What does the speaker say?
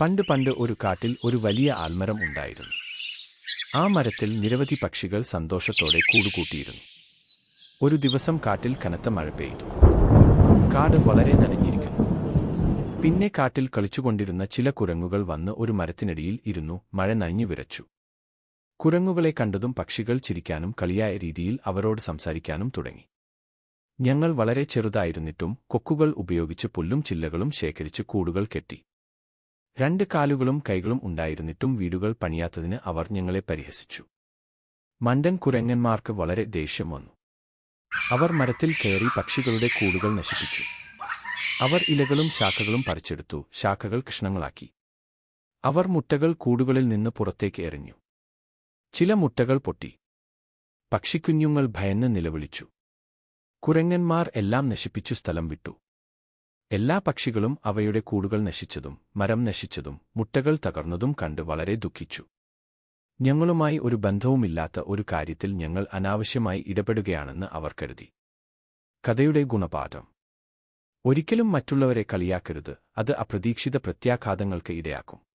പണ്ട് പണ്ട് ഒരു കാട്ടിൽ ഒരു വലിയ ആൽമരം ഉണ്ടായിരുന്നു. ആ മരത്തിൽ നിരവധി പക്ഷികൾ സന്തോഷത്തോടെ കൂടുകൂട്ടിയിരുന്നു. ഒരു ദിവസം കാട്ടിൽ കനത്ത മഴ പെയ്തു. കാട് വളരെ നനഞ്ഞിരിക്കുന്നു. പിന്നെ കാട്ടിൽ കളിച്ചുകൊണ്ടിരുന്ന ചില കുരങ്ങുകൾ വന്ന് ഒരു മരത്തിനടിയിൽ ഇരുന്നു മഴ നനഞ്ഞു വിറച്ചു. കുരങ്ങുകളെ കണ്ടതും പക്ഷികൾ ചിരിക്കാനും കളിയായ രീതിയിൽ അവരോട് സംസാരിക്കാനും തുടങ്ങി. ഞങ്ങൾ വളരെ ചെറുതായിരുന്നിട്ടും കൊക്കുകൾ ഉപയോഗിച്ച് പുല്ലും ചില്ലകളും ശേഖരിച്ച് കൂടുകൾ കെട്ടി. രണ്ട് കാലുകളും കൈകളും ഉണ്ടായിരുന്നിട്ടും വീടുകൾ പണിയാത്തതിന് അവർ ഞങ്ങളെ പരിഹസിച്ചു. മണ്ടൻ കുരങ്ങന്മാർക്ക് വളരെ ദേഷ്യം വന്നു. അവർ മരത്തിൽ കയറി പക്ഷികളുടെ കൂടുകൾ നശിപ്പിച്ചു. അവർ ഇലകളും ശാഖകളും പറിച്ചെടുത്തു ശാഖകൾ കഷ്ണങ്ങളാക്കി. അവർ മുട്ടകൾ കൂടുകളിൽ നിന്ന് പുറത്തേക്ക് എറിഞ്ഞു. ചില മുട്ടകൾ പൊട്ടി. പക്ഷിക്കുഞ്ഞുങ്ങൾ ഭയന്ന് നിലവിളിച്ചു. കുരങ്ങന്മാർ എല്ലാം നശിപ്പിച്ചു സ്ഥലം വിട്ടു. എല്ലാ പക്ഷികളും അവയുടെ കൂടുകൾ നശിച്ചതും മരം നശിച്ചതും മുട്ടകൾ തകർന്നതും കണ്ട് വളരെ ദുഃഖിച്ചു. ഞങ്ങളുമായി ഒരു ബന്ധവുമില്ലാത്ത ഒരു കാര്യത്തിൽ ഞങ്ങൾ അനാവശ്യമായി ഇടപെടുകയാണെന്ന് അവർ കരുതി. കഥയുടെ ഗുണപാഠം. ഒരിക്കലും മറ്റുള്ളവരെ കളിയാക്കരുത് അത് അപ്രതീക്ഷിത പ്രത്യാഘാതങ്ങൾക്ക് ഇടയാക്കും.